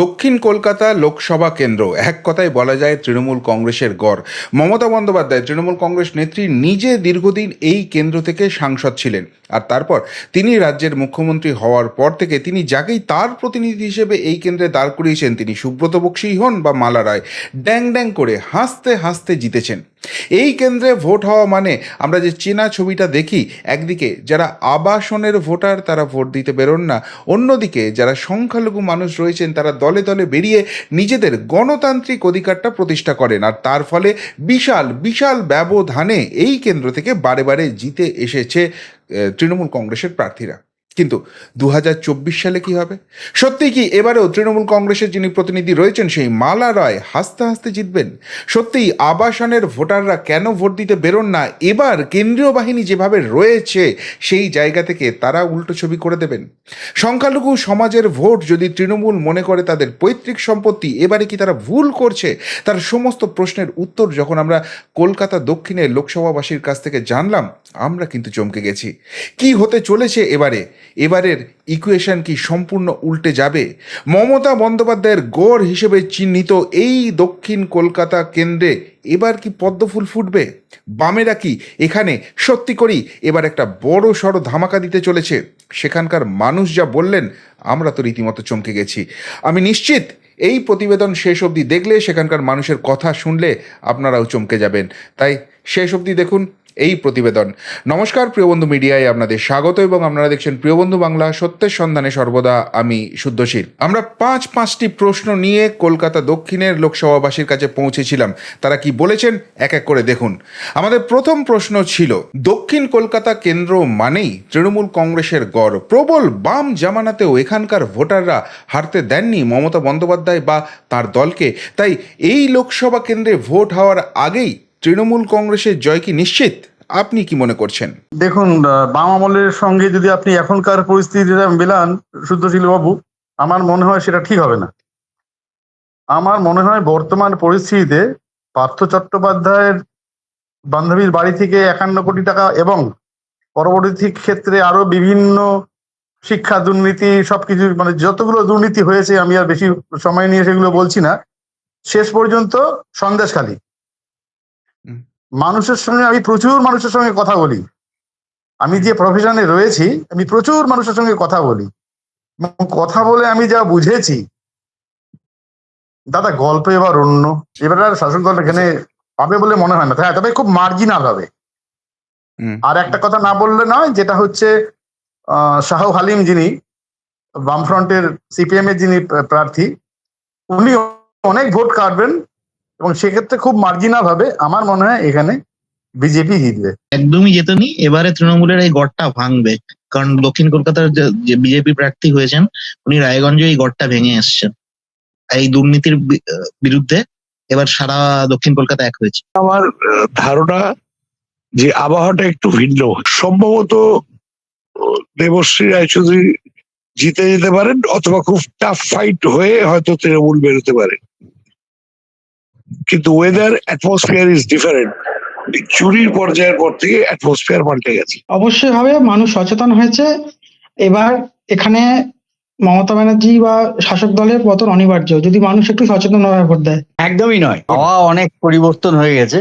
দক্ষিণ কলকাতা লোকসভা কেন্দ্র, এক কথায় বলা যায় তৃণমূল কংগ্রেসের গড়। মমতা বন্দ্যোপাধ্যায়, তৃণমূল কংগ্রেস নেত্রী নিজে দীর্ঘদিন এই কেন্দ্র থেকে সাংসদ ছিলেন। আর তারপর তিনি রাজ্যের মুখ্যমন্ত্রী হওয়ার পর থেকে তিনি যাকেই তার প্রতিনিধি হিসেবে এই কেন্দ্রে দাঁড় করিয়েছেন, তিনি সুব্রত বক্সিই হন বা মালা রায় ড্যাং ড্যাং করে হাসতে হাসতে জিতেছেন। এই কেন্দ্রে ভোট হওয়া মানে আমরা যে চেনা ছবিটা দেখি, একদিকে যারা আবাসনের ভোটার তারা ভোট দিতে বেরোন না, অন্যদিকে যারা সংখ্যালঘু মানুষ রয়েছেন তারা দলে দলে বেরিয়ে নিজেদের গণতান্ত্রিক অধিকারটা প্রতিষ্ঠা করেন। আর তার ফলে বিশাল বিশাল ব্যবধানে এই কেন্দ্র থেকে বারে বারে জিতে এসেছে তৃণমূল কংগ্রেসের প্রার্থীরা। কিন্তু দু হাজার চব্বিশ সালে কি হবে? সত্যি কি এবারেও তৃণমূল কংগ্রেসের যিনি প্রতিনিধি রয়েছেন সেই মালা রায় হাসতে হাসতে জিতবেন? সত্যিই আবাসনের ভোটাররা কেন ভোট দিতে বেরোন না? এবার কেন্দ্রীয় বাহিনী যেভাবে রয়েছে, সেই জায়গা থেকে তারা উল্টো ছবি করে দেবেন। সংখ্যালঘু সমাজের ভোট যদি তৃণমূল মনে করে তাদের পৈতৃক সম্পত্তি, এবারে কি তারা ভুল করছে? তার সমস্ত প্রশ্নের উত্তর যখন আমরা কলকাতা দক্ষিণের লোকসভাবাসীর কাছ থেকে জানলাম, আমরা কিন্তু চমকে গেছি। কি হতে চলেছে এবারে? এবারের ইকুয়েশন কি সম্পূর্ণ উল্টে যাবে? মমতা বন্দ্যোপাধ্যায়ের গড় হিসেবে চিহ্নিত এই দক্ষিণ কলকাতা কেন্দ্রে এবার কি পদ্মফুল ফুটবে? বামেরা কি এখানে সত্যি করি এবার একটা বড় সড়ো ধামাকা দিতে চলেছে? সেখানকার মানুষ যা বললেন, আমরা তো রীতিমতো চমকে গেছি। আমি নিশ্চিত এই প্রতিবেদন শেষ অবধি দেখলে সেখানকার মানুষের কথা শুনলে আপনারাও চমকে যাবেন। তাই শেষ অবধি দেখুন। এই প্রতিবেদন। নমস্কার প্রিয়বন্ধু মিডিয়ায় আপনাদের স্বাগত এবং আপনারা দেখছেন প্রিয়বন্ধু বাংলা, সত্যের সন্ধানে সর্বদা আমি শুদ্ধশীল। আমরা পাঁচ, পাঁচটি প্রশ্ন নিয়ে কলকাতা দক্ষিণের লোকসভাবাসীর কাছে পৌঁছেছিলাম। তারা কি বলেছেন? এক এক করে দেখুন। আমাদের প্রথম প্রশ্ন ছিল, দক্ষিণ কলকাতা কেন্দ্র মানেই তৃণমূল কংগ্রেসের গড়। প্রবল বাম জামানাতেও এখানকার ভোটাররা হারতে দেননি মমতা বন্দ্যোপাধ্যায় বা তার দলকে। তাই এই লোকসভা কেন্দ্রে ভোট হওয়ার আগেই তৃণমূল কংগ্রেসের জয় কি নিশ্চিত? আপনি কি মনে করছেন? দেখুন বাম আমলের সঙ্গে যদি আপনি এখনকার পরিস্থিতিটা মেলান শুদ্ধশীল বাবু আমার মনে হয় সেটা ঠিক হবে না। আমার মনে হয় বর্তমান পরিস্থিতিতে পার্থ চট্টোপাধ্যায়ের বান্ধবীর বাড়ি থেকে একান্ন কোটি টাকা এবং পরবর্তী ক্ষেত্রে আরও বিভিন্ন শিক্ষা, দুর্নীতি, সবকিছু মানে যতগুলো দুর্নীতি হয়েছে, আমি আর বেশি সময় নিয়ে সেগুলো বলছি না, শেষ পর্যন্ত সন্দেশখালী। মানুষের সঙ্গে আমি প্রচুর মানুষের সঙ্গে কথা বলি। আমি যে প্রফেশনে রয়েছি আমি প্রচুর মানুষের সঙ্গে কথা বলি। কথা বলে আমি যা বুঝেছি দাদা গল্প এবার অন্য। এবার আর শাসক দল এখানে পাবে বলে মনে হয় না। হ্যাঁ তবে খুব মার্জিনাল হবে। আর একটা কথা না বললে নয় যেটা হচ্ছে আহ, শাহ হালিম যিনি বামফ্রন্টের সিপিএম এর যিনি প্রার্থী উনি অনেক ভোট কাটবেন। এবং সেক্ষেত্রে খুব মার্জিনাল হবে আমার মনে হয় এখানে বিজেপি জিতবে। একদমই যেতেনি এবারে তৃণমূলের এই গড়টা ভাঙবে। কারণ দক্ষিণ কলকাতার যে- যে বিজেপি প্রার্থী হয়েছেন উনি রায়গঞ্জে এই গড়টা ভেঙে এসছেন। এই দুর্নীতির বিরুদ্ধে এবার সারা দক্ষিণ কলকাতা এক হয়েছে। আমার ধারণা যে আবহাওয়াটা একটু ভিন্ন। সম্ভবত দেবশ্রী রায়চৌধুরী জিতে যেতে পারেন অথবা খুব টাফ ফাইট হয়ে হয়তো তৃণমূল বেরোতে পারে। কিন্তু ওয়েদার অ্যাটমসফিয়ার ইজ ডিফারেন্ট চুরির পর্যায়ের পর থেকে অ্যাটমসফিয়ার পাল্টে গেছে। অবশ্যই হবে মানুষ সচেতন হয়েছে। এবার এখানে মমতা ব্যানার্জি বা শাসক দলের পতন অনিবার্য। যদি মানুষ একটু সচেতন ভোট দেয়। একদমই নয়। হাওয়া অনেক পরিবর্তন হয়ে গেছে।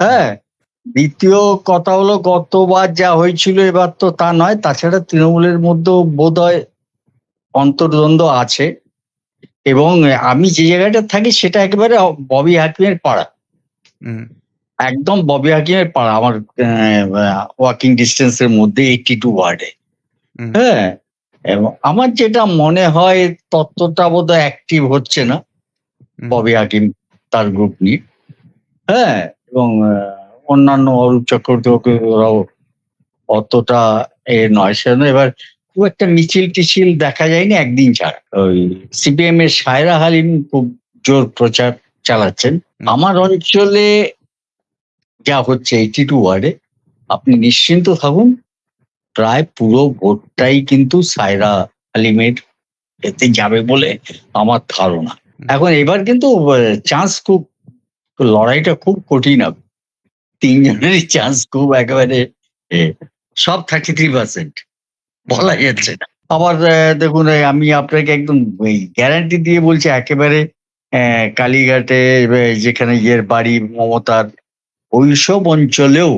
হ্যাঁ দ্বিতীয় কথা হলো গতবার যা হয়েছিল এবার তো তা নয়। তাছাড়া তৃণমূলের মধ্যেও বোধ হয় অন্তর্দ্বন্দ্ব আছে। এবং আমি যে জায়গাটা থাকি সেটা একেবারে ববি হাকিমের পাড়া। একদম ববি হাকিমের পাড়া আমার ওয়াকিং ডিস্টেন্সের মধ্যে এইটি টু ওয়ার্ডে। হ্যাঁ? এবং আমার যেটা মনে হয় তত্ত্বটা বোধ হয় অ্যাক্টিভ হচ্ছে না ববি হাকিম তার গ্রুপ নিয়ে। হ্যাঁ? এবং অন্যান্য অরূপ চক্রবর্তীরাও অতটা এ নয় সেজন্য এবার খুব একটা মিছিল টিছিল দেখা যায়নি একদিন ছাড়া। ওই সিপিএম এর সায়রা হালিম খুব জোর প্রচার চালাচ্ছেন। আমার অঞ্চলে যা হচ্ছে এইটি টু ওয়ার্ডে আপনি নিশ্চিন্ত থাকুন প্রায় পুরো ভোটটাই কিন্তু সায়রা হালিমের এতে যাবে বলে আমার ধারণা। এখন এবার কিন্তু চান্স খুব লড়াইটা খুব কঠিন হবে তিনজনেরই চান্স খুব একেবারে সব থার্টি থ্রি পার্সেন্ট বলা যাচ্ছে না। আবার দেখুন আমি আপনাকে একদম গ্যারান্টি দিয়ে বলছি, একেবারে কালীঘাটে যেখানে ইয়ের বাড়ি, মমতার, ওইসব অঞ্চলেও,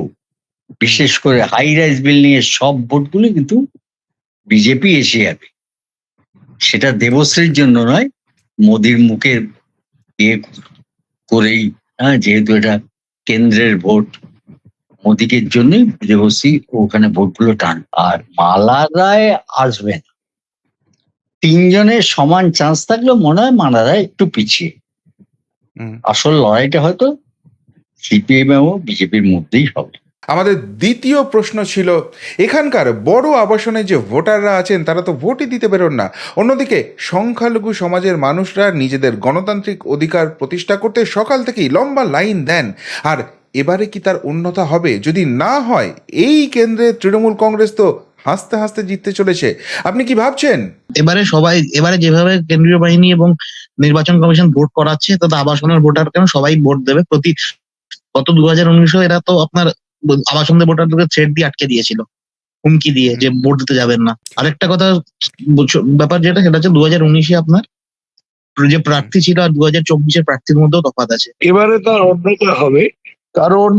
বিশেষ করে হাই রাইজ বিল্ডিং এর সব ভোটগুলো কিন্তু বিজেপি এসে যাবে সেটা দেবশ্রীর জন্য নয়, মোদির মুখের ইয়ে করেই হ্যাঁ যেহেতু এটা কেন্দ্রের ভোট। মোদিকের জন্যই দেবশ্রী ওখানে ভোটগুলো টান। আর মালা রায় আসবে না। তিনজনের সমান চান্স থাকলেও মনে হয় মালা রায় একটু পিছিয়ে। আসল লড়াইটা হয়তো সিপিএম ও বিজেপির মধ্যেই হবে। আমাদের দ্বিতীয় প্রশ্ন ছিল এখানকার বড় আবাসনে যে ভোটাররা আছেন তারা তো ভোটই দিতে বেরোন না। অন্যদিকে সংখ্যালঘু সমাজের মানুষরা নিজেদের গণতান্ত্রিক অধিকার প্রতিষ্ঠা করতে সকাল থেকেই লম্বা লাইন দেন। আর এবারে কি তার উন্নতা হবে? যদি না হয় এই কেন্দ্রে তৃণমূল কংগ্রেস তো হাসতে হাসতে জিততে চলেছে। আপনি কি ভাবছেন? এবারে সবাই এবারে যেভাবে কেন্দ্রীয় বাহিনী এবং নির্বাচন কমিশন ভোট করাচ্ছে তাতে আবাসনের ভোটার কেন সবাই ভোট দেবে। প্রতি গত দু হাজার উনিশও এরা তো আপনার আবাসনের ভোটারদেরকে থ্রেড দিয়ে আটকে দিয়েছিল হুমকি দিয়ে যে ভোট দিতে যাবেন না। আরেকটা কথা ব্যাপার যেটা সেটা হচ্ছে দু হাজার উনিশে আপনার যে প্রার্থী ছিল আর দু হাজার চব্বিশের প্রার্থীর মধ্যেও তফাৎ আছে। এবারে তার অন্যতা হবে কারণ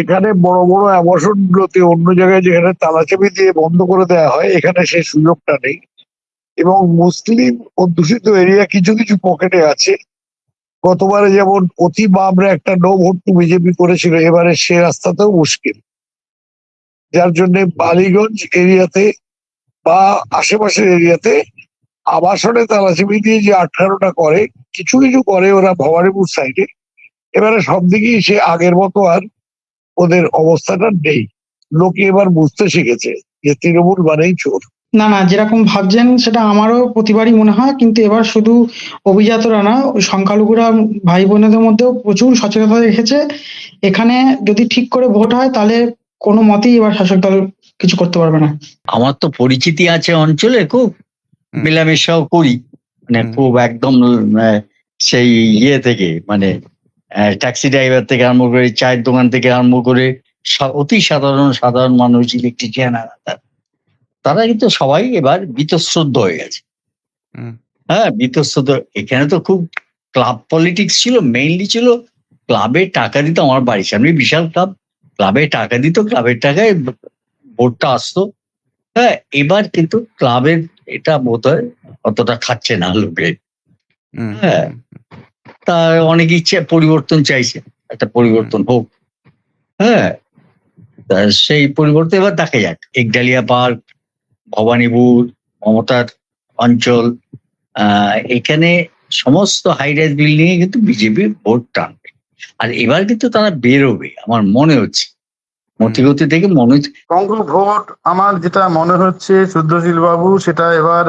এখানে বড় বড় আবাসন গুলোতে অন্য জায়গায় যেখানে তালাচাবি দিয়ে বন্ধ করে দেওয়া হয়, এখানে সেই সুযোগটা নেই। এবং মুসলিম অধ্যুষিত এরিয়া কিছু কিছু পকেটে আছে। গতবারে যেমন অতি বামরা একটা নো ভোট টু বিজেপি করেছিল, এবারে সে রাস্তাতেও মুশকিল। যার জন্য বালিগঞ্জ এরিয়াতে বা আশেপাশের এরিয়াতে আবাসনে তালাচাবি দিয়ে যে আঠারোটা করে, কিছু কিছু করে ওরা ভবানীপুর সাইডে এবারে সব দিকেই সে আগের মতো আর ওদের অবস্থাটা নেই। লোকে এবার বুঝতে শিখেছে যে তৃণমূল মানেই চোর। না না যেরকম ভাবছেন সেটা আমারও প্রতিবারই মনে হয় কিন্তু এবার শুধু অভিজাতরা না ওই সংখ্যালঘুরা ভাই বোনেদের মধ্যেও প্রচুর সচেতনতা রেখেছে। এখানে যদি ঠিক করে ভোট হয় তাহলে কোনো মতেই এবার শাসক দল কিছু করতে পারবে না। আমার তো পরিচিতি আছে অঞ্চলে খুব। মেলামেশাও করি। মানে খুব একদম সেই ইয়ে থেকে মানে ট্যাক্সি ড্রাইভার থেকে আরম্ভ করে চায়ের দোকান থেকে আরম্ভ করে অতি সাধারণ সাধারণ মানুষ ইলেকট্রিশিয়ান তারা। কিন্তু সবাই এবার বীতশ্রদ্ধ হয়ে গেছে। হ্যাঁ বীতশ্রদ্ধ। এখানে তো খুব ক্লাব পলিটিক্স ছিল মেইনলি ছিল ক্লাবে টাকা দিত আমার বাড়ির সামনে বিশাল ক্লাব ক্লাবে টাকা দিত ক্লাবের টাকায় ভোটটা আসতো। হ্যাঁ এবার কিন্তু ক্লাবের এটা বোধ হয় অতটা খাচ্ছে না লোকে। হ্যাঁ। তা অনেক ইচ্ছে পরিবর্তন চাইছে। একটা পরিবর্তন হোক। হ্যাঁ? তা সেই পরিবর্তন এবার দেখা যাক। একডালিয়া পার্ক ভবানীপুর মমতার অঞ্চল আহ, এখানে সমস্ত হাই রাইজ বিল্ডিং এ কিন্তু বিজেপি ভোট টানবে। আর এবার কিন্তু তারা বেরোবে আমার মনে হচ্ছে। মতিগতি থেকে মনে হচ্ছে কংগ্রেস ভোট আমার যেটা মনে হচ্ছে শুদ্ধশীল বাবু সেটা এবার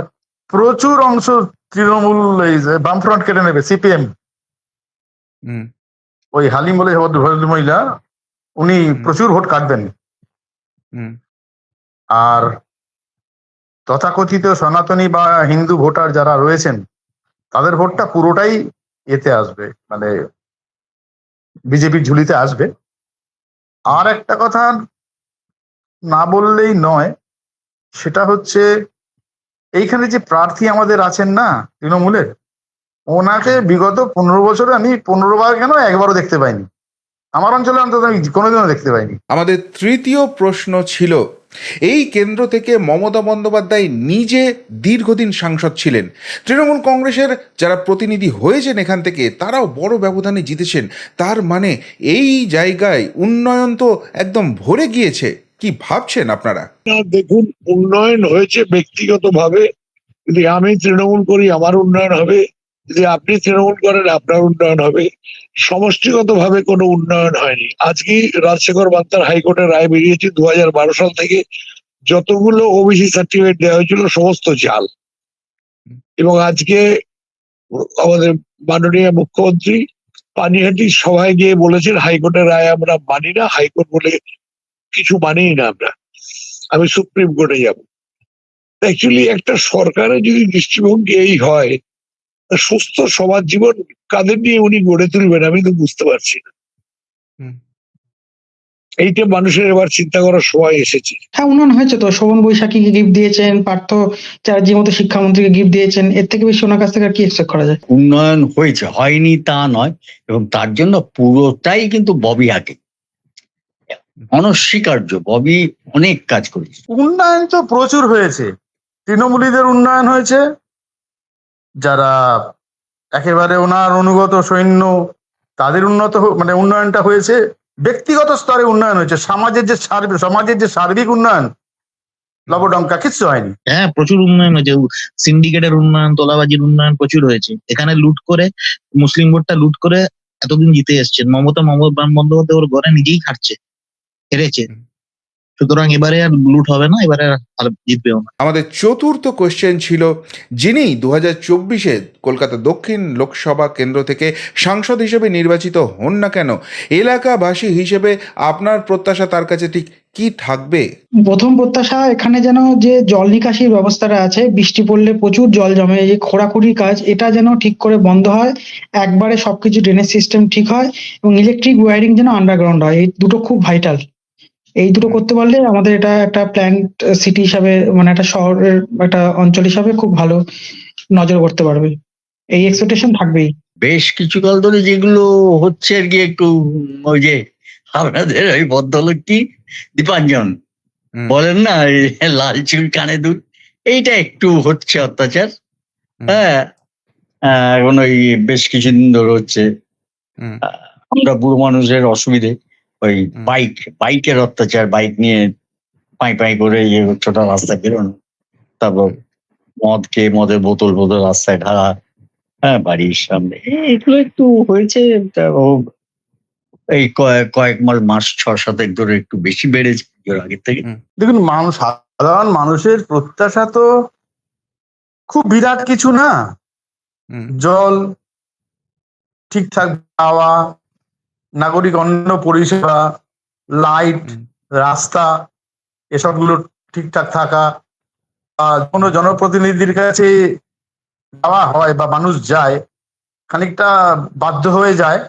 প্রচুর অংশ তৃণমূল এই যে বামফ্রন্ট কেটে নেবে সিপিএম। ওই হালিম বলে মহিলা উনি প্রচুর ভোট কাটবেন। হুম, আর তথাকথিত সনাতনী বা হিন্দু ভোটার যারা রয়েছেন তাদের ভোটটা পুরোটাই এতে আসবে মানে বিজেপির ঝুলিতে আসবে। আর একটা কথা না বললেই নয় সেটা হচ্ছে এইখানে যে প্রার্থী আমাদের আছেন না তৃণমূলের ওনাকে বিগত পনেরো বছরে আমি পনেরো বার কেন একবারও দেখতে পাইনি? আমার অঞ্চলে অন্তত আমি কোনোদিনও দেখতে পাইনি। আমাদের তৃতীয় প্রশ্ন ছিল এই কেন্দ্র থেকে মমতা বন্দ্যোপাধ্যায় নিজে দীর্ঘদিন সাংসদ ছিলেন। তৃণমূল কংগ্রেসের যারা প্রতিনিধি হয়েছেন এখান থেকে তারাও বড় ব্যবধানে জিতেছেন। তার মানে এই জায়গায় উন্নয়ন তো একদম ভরে গিয়েছে। কি ভাবছেন আপনারা? দেখুন উন্নয়ন হয়েছে ব্যক্তিগতভাবে। যদি আমি তৃণমূল করি আমার উন্নয়ন হবে। যদি আপনি তৃণমূল করেন, আপনার উন্নয়ন হবে। সমষ্টিগতভাবে কোনো উন্নয়ন হয়নি। আজকে রাজশেখর বান্তার হাইকোর্টের রায় বেরিয়েছে দু সাল থেকে। যতগুলো ওবিসি সার্টিফিকেট দেওয়া হয়েছিল, সমস্ত জাল। এবং আজকে আমাদের মাননীয় মুখ্যমন্ত্রী পানিহাটি সভায় গিয়ে বলেছেন, হাইকোর্টের রায় আমরা মানি না, হাইকোর্ট বলে কিছু মানেই না আমরা। আমি সুপ্রিম কোর্টে যাব। অ্যাকচুয়ালি একটা সরকারের যদি দৃষ্টিভঙ্গি এই হয় সুস্থ সমাজ জীবন কাদের নিয়ে উনি গড়ে তুলবেন আমি তো বুঝতে পারছি না। হুম। এইটা মানুষের এবার চিন্তা করার সময় এসেছে। হ্যাঁ উন্নয়ন হয়েছে তো। শোভন বৈশাখীকে গিফট দিয়েছেন পার্থ চ্যাটার্জির মতো শিক্ষামন্ত্রীকে গিফট দিয়েছেন। এর থেকে বেশি ওনার কাছ থেকে আর কি এক্সপেক্ট করা যায়? উন্নয়ন হয়েছে হয়নি তা নয় এবং তার জন্য পুরোটাই কিন্তু ববি হাতে অনস্বীকার্য ববি অনেক কাজ করেছে। উন্নয়ন তো প্রচুর হয়েছে। তৃণমূলীদের উন্নয়ন হয়েছে যারা একেবারে ওনার অনুগত সৈন্য, তাদের উন্নত মানে উন্নয়নটা হয়েছে, ব্যক্তিগত স্তরে উন্নয়ন হয়েছে, সমাজের যে সার্বিক সমাজের যে সার্বিক উন্নয়ন, লবডঙ্কা কিচ্ছু হয়নি। হ্যাঁ প্রচুর উন্নয়ন হয়েছে সিন্ডিকেটের উন্নয়ন, তোলাবাজির উন্নয়ন প্রচুর হয়েছে। এখানে লুট করে, মুসলিম ভোটটা লুট করে এতদিন জিতে এসছেন মমতা মমতা বন্দ্যোপাধ্যায় ওর ঘরে নিজেই খাটছে, হেরেছে। সুতরাং এবারে আর লুট হবে না এবারে আর জিতবেও না। আমাদের চতুর্থ কোশ্চেন ছিল যিনি দু হাজার চব্বিশে কলকাতা দক্ষিণ লোকসভা কেন্দ্র থেকে সাংসদ হিসেবে নির্বাচিত হন না কেন এলাকাবাসী হিসেবে আপনার প্রত্যাশা তার কাছে ঠিক কি থাকবে? প্রথম প্রত্যাশা এখানে যেন যে জল নিকাশির ব্যবস্থাটা আছে বৃষ্টি পড়লে প্রচুর জল জমে এই যে খোঁড়াখুড়ির কাজ এটা যেন ঠিক করে বন্ধ হয় একবারে সবকিছু ড্রেনেজ সিস্টেম ঠিক হয় এবং ইলেকট্রিক ওয়্যারিং যেন আন্ডারগ্রাউন্ড হয় এই দুটো খুব ভাইটাল এই দুটো করতে পারলে আমাদের এটা একটা প্ল্যান্ট সিটি হিসাবে মানে একটা শহরের একটা অঞ্চল হিসাবে খুব ভালো নজর করতে পারবে। এই এক্সপেকটেশন থাকবেই। বেশ কিছু কাল ধরে যেগুলো হচ্ছে আর কি একটু ওই যে আপনাদের ওই ভদ্রলোক কি দীপাঞ্জন বলেন না এই লাল চুল কানে দুধ এইটা একটু হচ্ছে অত্যাচার। হ্যাঁ আহ, এখন ওই বেশ কিছুদিন ধরে হচ্ছে। আমরা বুড়ো মানুষের অসুবিধে। ওই বাইক বাইকের অত্যাচার বাইক নিয়ে পাই পাই করে ইয়ে ছোট রাস্তায় বেরোনো। তারপর মদ খেয়ে মদের বোতল বোতল রাস্তায় ঢালা। হ্যাঁ বাড়ির সামনে। এগুলো একটু হয়েছে এই কয়েক কয়েক মাস মাস ছ সাতেক ধরে একটু বেশি বেড়েছে পুজোর আগের থেকে। দেখুন মানুষ সাধারণ মানুষের প্রত্যাশা তো খুব বিরাট কিছু না। জল ঠিকঠাক পাওয়া নাগরিক অন্য পরিষেবা লাইট রাস্তা এসবগুলো ঠিকঠাক থাকা কোনো জনপ্রতিনিধির কাছে যাওয়া হয় বা মানুষ যায় খানিকটা বাধ্য হয়ে যায়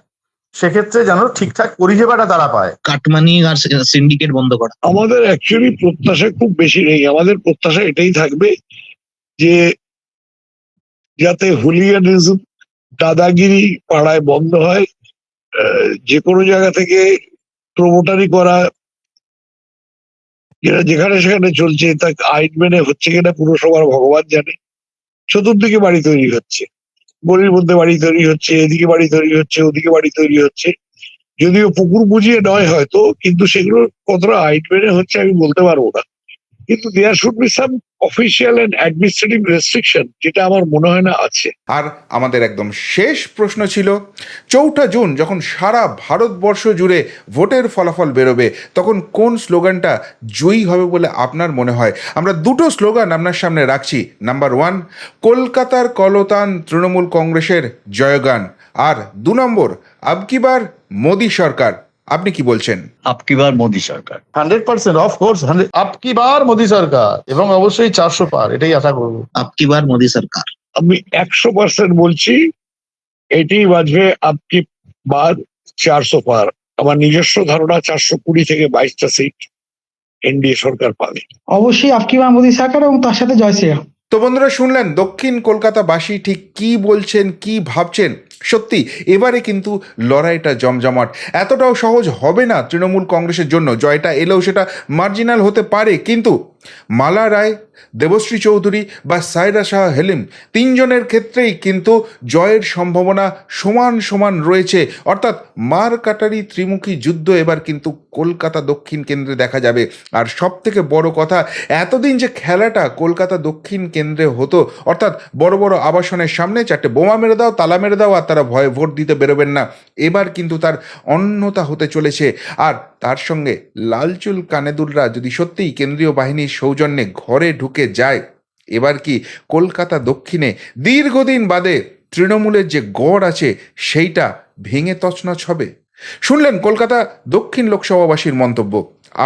সেক্ষেত্রে যেন ঠিকঠাক পরিষেবাটা তারা পায়। কাটমানি আর সিন্ডিকেট বন্ধ করা। আমাদের অ্যাকচুয়ালি প্রত্যাশা খুব বেশি নেই। আমাদের প্রত্যাশা এটাই থাকবে যে যাতে হুলিয়ানিজম দাদাগিরি পাড়ায় বন্ধ হয় যে কোনো জায়গা থেকে প্রমোটারি করা, যেটা যেখানে সেখানে চলছে তা আইন মেনে হচ্ছে কিনা পুরসভার ভগবান জানে। চতুর্দিকে বাড়ি তৈরি হচ্ছে। গলির মধ্যে বাড়ি তৈরি হচ্ছে, এদিকে বাড়ি তৈরি হচ্ছে, ওদিকে বাড়ি তৈরি হচ্ছে। যদিও পুকুর বুঝিয়ে নয় হয়তো, কিন্তু সেগুলো কতটা আইন মেনে হচ্ছে আমি বলতে পারব না। কিন্তু there should be some official and administrative restriction যেটা আমার মনে হয় না আছে। আর আমাদের একদম শেষ প্রশ্ন ছিল, চৌঠা জুন যখন সারা ভারতবর্ষ জুড়ে ভোটের ফলাফল বেরোবে, তখন কোন স্লোগানটা জয়ী হবে বলে আপনার মনে হয়? আমরা দুটো স্লোগান আপনার সামনে রাখছি। নাম্বার ওয়ান, কলকাতার কলতান তৃণমূল কংগ্রেসের জয়গান। আর দু নম্বর আবকিবার মোদী সরকার? আপনি কি বলছেন? আপকিবার মোদী সরকার। Hundred percent of course hundred up কি বার মোদী সরকার এবং অবশ্যই চারশো পার এটাই আশা করব। আপকি বার মোদী সরকার। আমি একশো পার্সেন্ট বলছি এটি বাজবে আপকি বার চারশো পার। আমার নিজস্ব ধারণা চারশো কুড়ি থেকে বাইশটা সিট এনডিএ সরকার পাবে। অবশ্যই আফকিবা মোদী সরকার এবং তার সাথে জয় শ্রীরাম। তো বন্ধুরা শুনলেন দক্ষিণ কলকাতাবাসী ঠিক কি বলছেন কি ভাবছেন? সত্যি, এবারে কিন্তু লড়াইটা জমজমাট। এতটাও সহজ হবে না তৃণমূল কংগ্রেসের জন্য। জয়টা এলেও সেটা মার্জিনাল হতে পারে, কিন্তু মালা রায়, দেবশ্রী চৌধুরী বা সাইরা শাহ হেলিম তিনজনের ক্ষেত্রেই কিন্তু জয়ের সম্ভাবনা সমান সমান রয়েছে। অর্থাৎ মার কাটারি ত্রিমুখী যুদ্ধ এবার কিন্তু কলকাতা দক্ষিণ কেন্দ্রে দেখা যাবে। আর সব থেকে বড় কথা, এতদিন যে খেলাটা কলকাতা দক্ষিণ কেন্দ্রে হতো, অর্থাৎ বড় বড় আবাসনের সামনে চারটে বোমা মেরে দাও, তালা মেরে দাও আর তারা ভয়ে ভোট দিতে বেরোবেন না। এবার কিন্তু তার অন্যতা হতে চলেছে। আর তার সঙ্গে লালচুল কানেদুলরা যদি সত্যিই কেন্দ্রীয় বাহিনীর সৌজন্যে ঘরে ঢুকে যায়, এবার কি কলকাতা দক্ষিণে দীর্ঘদিন বাদে তৃণমূলের যে গড় আছে, সেইটা ভেঙে তছনছ হবে? শুনলেন কলকাতা দক্ষিণ লোকসভাবাসীর মন্তব্য।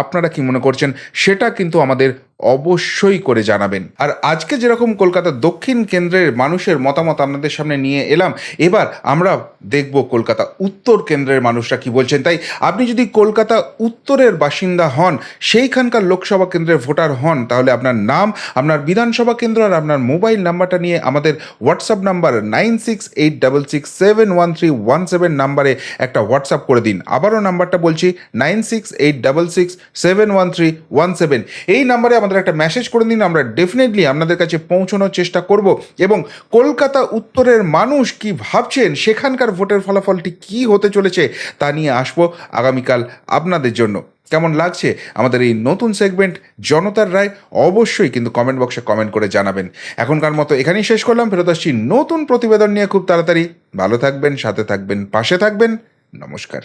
আপনারা কি মনে করছেন, সেটা কিন্তু আমাদের অবশ্যই করে জানাবেন। আর আজকে যেরকম কলকাতা দক্ষিণ কেন্দ্রের মানুষের মতামত আপনাদের সামনে নিয়ে এলাম, এবার আমরা দেখব কলকাতা উত্তর কেন্দ্রের মানুষরা কি বলছেন। তাই আপনি যদি কলকাতা উত্তরের বাসিন্দা হন, সেইখানকার লোকসভা কেন্দ্রের ভোটার হন, তাহলে আপনার নাম, আপনার বিধানসভা কেন্দ্র আর আপনার মোবাইল নাম্বারটা নিয়ে আমাদের WhatsApp number nine six eight double six seven one three one seven নাম্বারে একটা হোয়াটসঅ্যাপ করে দিন। আবারও নাম্বারটা বলছি, nine six eight double six seven one three one seven. এই নাম্বারে আমাদের একটা মেসেজ করে দিন আমরা ডেফিনেটলি আপনাদের কাছে পৌঁছানোর চেষ্টা করব। এবং কলকাতা উত্তরের মানুষ কি ভাবছেন, সেখানকার ভোটের ফলাফলটি কি হতে চলেছে তা নিয়ে আসব আগামীকাল আপনাদের জন্য। কেমন লাগছে আমাদের এই নতুন সেগমেন্ট জনতার রায় অবশ্যই কিন্তু কমেন্ট বক্সে কমেন্ট করে জানাবেন। এখনকার মতো এখানেই শেষ করলাম, ফেরত আসছি নতুন প্রতিবেদন নিয়ে খুব তাড়াতাড়ি। ভালো থাকবেন, সাথে থাকবেন, পাশে থাকবেন। নমস্কার।